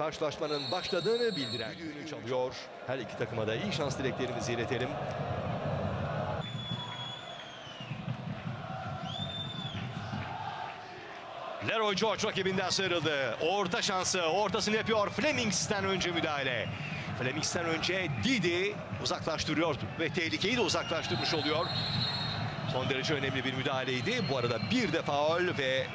karşılaşmanın başladığını bildiren düdüğünü çalıyor. Her iki takıma da iyi şans dileklerimizi iletelim. Leroy George rakibinden sıyrıldı. Orta şansı, ortasını yapıyor. Flemings'ten önce müdahale. Flemings'ten önce Didi uzaklaştırıyor ve tehlikeyi de uzaklaştırmış oluyor. Son derece önemli bir müdahaleydi. Bu arada bir de faul ve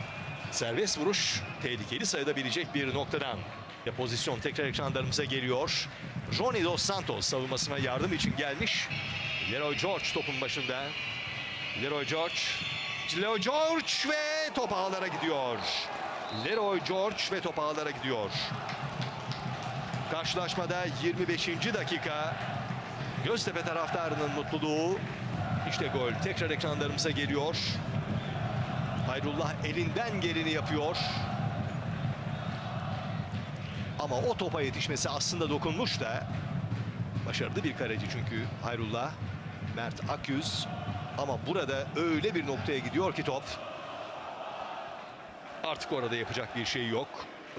serbest vuruş tehlikeli sayılabilecek bir noktadan. Ve pozisyon tekrar ekranlarımıza geliyor. Johnny Dos Santos savunmasına yardım için gelmiş. Leroy George topun başında. Leroy George. Leroy George ve top ağlara gidiyor. Leroy George ve top ağlara gidiyor. Karşılaşmada 25. dakika. Göztepe taraftarının mutluluğu. İşte gol tekrar ekranlarımıza geliyor. Hayrullah elinden geleni yapıyor. Ama o topa yetişmesi aslında dokunmuş da başarılı bir kaleci çünkü Hayrullah. Mert Akyüz ama burada öyle bir noktaya gidiyor ki top. Artık orada yapacak bir şey yok.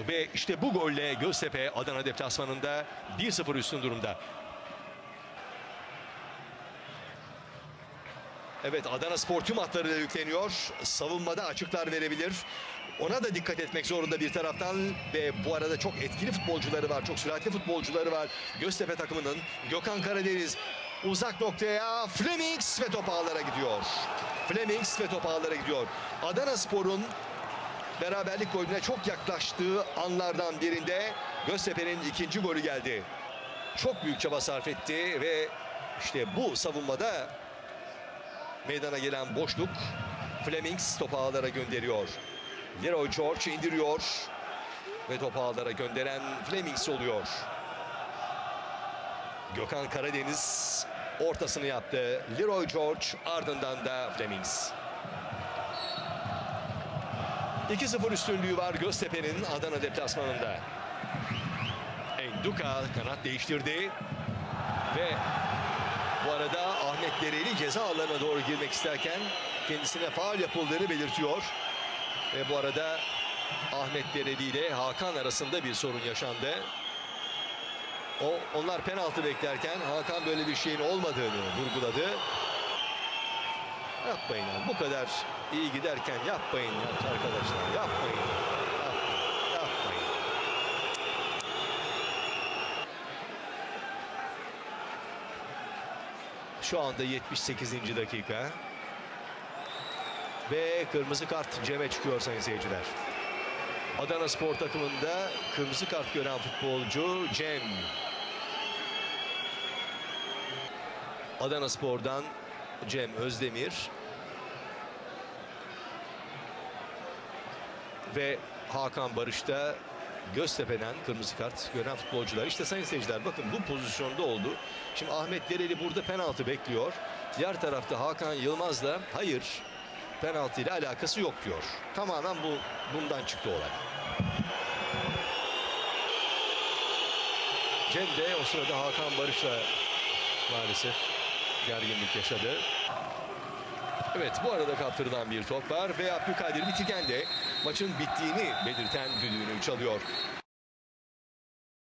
Ve işte bu golle Göztepe Adana deplasmanında 1-0 üstün durumda. Evet Adana Spor tüm hatlarıyla yükleniyor. Savunmada açıklar verebilir. Ona da dikkat etmek zorunda bir taraftan ve bu arada çok etkili futbolcuları var. Çok süratli futbolcuları var. Göztepe takımının Gökhan Karadeniz uzak noktaya Flemings ve top ağlara gidiyor. Flemings ve top ağlara gidiyor. Adana Spor'un beraberlik golüne çok yaklaştığı anlardan birinde Göztepe'nin ikinci golü geldi. Çok büyük çaba sarf etti ve işte bu savunmada meydana gelen boşluk Flemings topu ağlara gönderiyor. Leroy George indiriyor ve topu ağlara gönderen Flemings oluyor. Gökhan Karadeniz ortasını yaptı. Leroy George ardından da Flemings. 2-0 üstünlüğü var Göztepe'nin Adana deplasmanında. Enduka kanat değiştirdi ve bu arada Ahmet Dereli ceza alanına doğru girmek isterken kendisine faul yapıldığını belirtiyor. Ve bu arada Ahmet Dereli ile Hakan arasında bir sorun yaşandı. O onlar penaltı beklerken Hakan böyle bir şeyin olmadığını vurguladı. Yapmayın abi, bu kadar iyi giderken yapmayın ya arkadaşlar yapmayın. Şu anda 78. dakika. Ve kırmızı kart Cem'e çıkıyor sayın seyirciler. Adana Spor takımında kırmızı kart gören futbolcu Cem. Adana Spor'dan Cem Özdemir. Ve Hakan Barış da Göztepe'den kırmızı kart gören futbolcular. İşte sayın seyirciler bakın bu pozisyonda oldu. Şimdi Ahmet Dereli burada penaltı bekliyor. Diğer tarafta Hakan Yılmaz da hayır penaltı ile alakası yok diyor. Tamamen bu bundan çıktı olay. Cem de o sırada Hakan Barış'la maalesef gerginlik yaşadı. Evet bu arada kaptırılan bir top var ve Abdülkadir Bitigen de maçın bittiğini belirten düdüğünü çalıyor.